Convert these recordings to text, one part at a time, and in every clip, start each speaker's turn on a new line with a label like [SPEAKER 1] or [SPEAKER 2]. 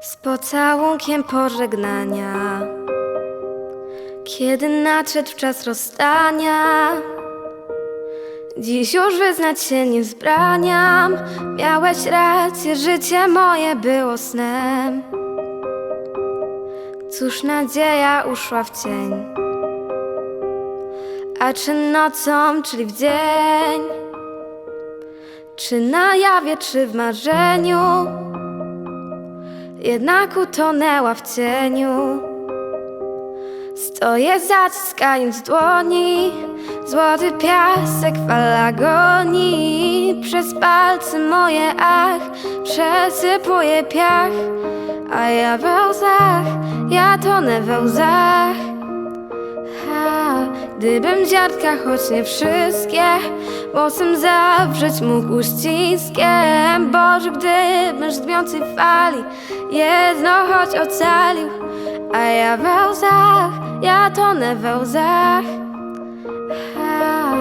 [SPEAKER 1] z pocałunkiem pożegnania. Kiedy nadszedł czas rozstania, dziś już wyznać się nie wzbraniam. Miałeś rację, życie moje było snem. Cóż nadzieja uszła w cień. A czy nocą, czyli w dzień? Czy na jawie, czy w marzeniu? Jednak utonęła w cieniu. Stoję zaciskając dłoni Złoty piasek fal agonii. Przez palce moje ach Przesypuje piach. A ja we łzach Ja tonę we łzach Gdybym dziadka, choć nie wszystkie Głosem zawrzeć mógł uściskiem Boże, gdybym żdmiącej fali Jedno choć ocalił A ja we łzach Ja tonę we łzach. Ha.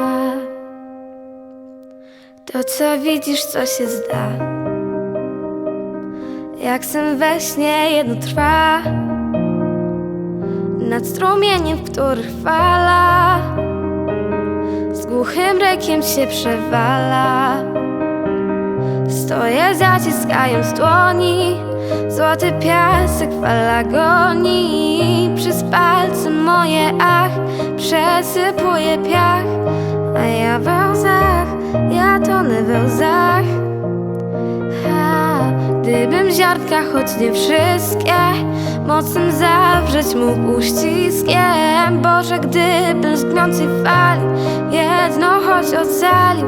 [SPEAKER 1] To co widzisz, co się zda? Jak sen we śnie jedno trwa nad strumieniem, w których fala z głuchym rekiem się przewala. Stoję zaciskając dłoni, złoty piasek fal agonii. Przez palce moje ach przesypuje piach, ziarnka, choć nie wszystkie. Mocnym zawrzeć mógł uściskiem. Boże, gdybym z gniącej fali Jedno choć ocalił.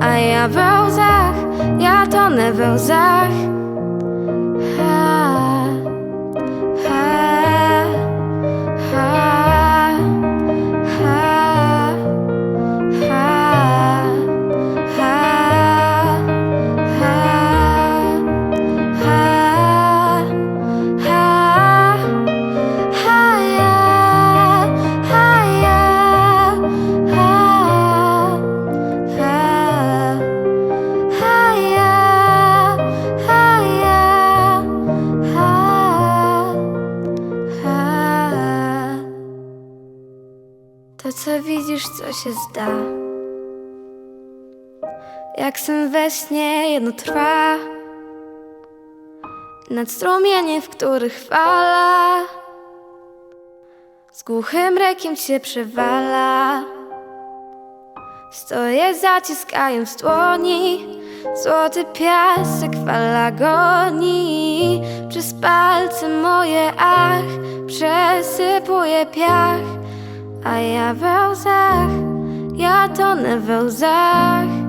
[SPEAKER 1] A ja we łzach, ja tonę we łzach To co widzisz, co się zda? Jak sen we śnie jedno trwa. Nad strumieniem, w których fala. Z głuchym rekiem się przewala. Stoję zaciskając dłoni. Złoty piasek fal agonii Przez palce moje ach Przesypuje piach A ja we łzach Ja tonę we łzach ha.